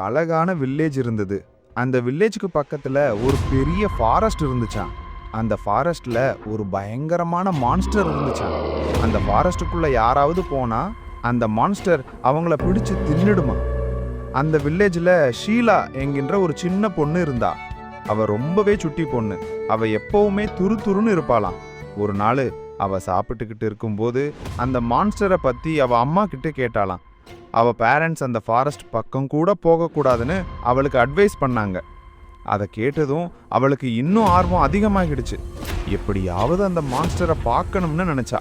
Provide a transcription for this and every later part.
அழகான வில்லேஜ் இருந்தது. அந்த வில்லேஜுக்கு பக்கத்தில் ஒரு பெரிய ஃபாரஸ்ட் இருந்துச்சான் அந்த ஃபாரஸ்ட்டில் ஒரு பயங்கரமான மான்ஸ்டர் இருந்துச்சான் அந்த ஃபாரஸ்ட்டுக்குள்ளே யாராவது போனால் அந்த மான்ஸ்டர் அவங்கள பிடிச்சு தின்னுடுமா. அந்த வில்லேஜில் ஷீலா என்கின்ற ஒரு சின்ன பொண்ணு இருந்தா. அவள் ரொம்பவே சுட்டி பொண்ணு. அவள் எப்போவுமே துரு துருன்னு இருப்பாளாம். ஒரு நாள் அவள் சாப்பிட்டுக்கிட்டு இருக்கும்போது அந்த மான்ஸ்டரை பற்றி அவள் அம்மா கிட்ட கேட்டாளாம். அவ பேரண்ட்ஸ் அந்த ஃபாரஸ்ட் பக்கம் கூட போகக்கூடாதுன்னு அவளுக்கு அட்வைஸ் பண்ணாங்க. அதை கேட்டதும் அவளுக்கு இன்னும் ஆர்வம் அதிகமாகிடுச்சு. எப்படியாவது அந்த மாஸ்டரை பார்க்கணும்னு நினைச்சா.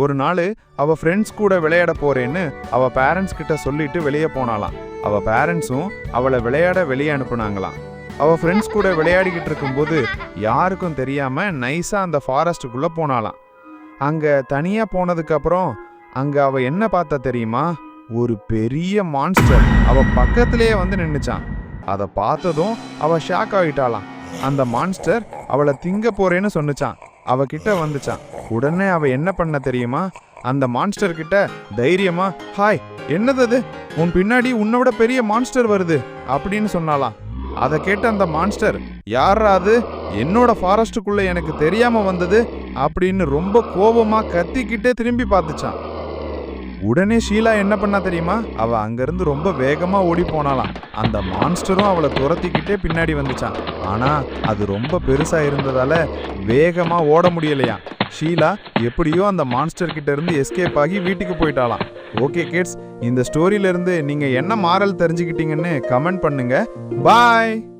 ஒரு நாள் அவ ஃப்ரெண்ட்ஸ் கூட விளையாட போறேன்னு அவ பேரண்ட்ஸ் கிட்ட சொல்லிட்டு வெளியே போனாலாம் அவ பேரண்ட்ஸும் அவளை விளையாட வெளியே அனுப்புனாங்களாம். அவ ஃப்ரெண்ட்ஸ் கூட விளையாடிக்கிட்டு இருக்கும்போது யாருக்கும் தெரியாம நைஸா அந்த ஃபாரஸ்ட்டுக்குள்ள போனாலாம் அங்க தனியா போனதுக்கு அப்புறம் அங்க அவ என்ன பார்த்தா தெரியுமா? ஒரு பெரிய மான்ஸ்டர் அவ பக்கத்திலேயே வந்து நின்றுச்சான் அதை பார்த்ததும் அவ ஷாக் ஆகிட்டாளாம் அந்த மான்ஸ்டர் அவளை திங்க போறேன்னு சொன்னுச்சான் அவகிட்ட வந்துச்சான் உடனே அவ என்ன பண்ண தெரியுமா? அந்த மான்ஸ்டர் கிட்ட தைரியமா ஹாய் என்னது அது? உன் பின்னாடி உன்னை விட பெரிய மான்ஸ்டர் வருது அப்படின்னு சொன்னாலாம் அதை கேட்ட அந்த மான்ஸ்டர் யாரா அது? என்னோட ஃபாரஸ்ட்டுக்குள்ள எனக்கு தெரியாம வந்தது அப்படின்னு ரொம்ப கோபமா கத்திக்கிட்டே திரும்பி பார்த்துச்சான் உடனே ஷீலா என்ன பண்ணா தெரியுமா? அவ அங்கிருந்து ரொம்ப வேகமா ஓடி போனாலாம் அந்த மான்ஸ்டரும் அவளை துரத்திக்கிட்டே பின்னாடி வந்துச்சான் ஆனா அது ரொம்ப பெருசா இருந்ததால வேகமா ஓட முடியலையாம். ஷீலா எப்படியோ அந்த மான்ஸ்டர் கிட்ட இருந்து எஸ்கேப் ஆகி வீட்டுக்கு போயிட்டாலாம் ஓகே கிட்ஸ் இந்த ஸ்டோரியில இருந்து நீங்க என்ன மாறல் தெரிஞ்சுக்கிட்டீங்கன்னு கமெண்ட் பண்ணுங்க. பாய்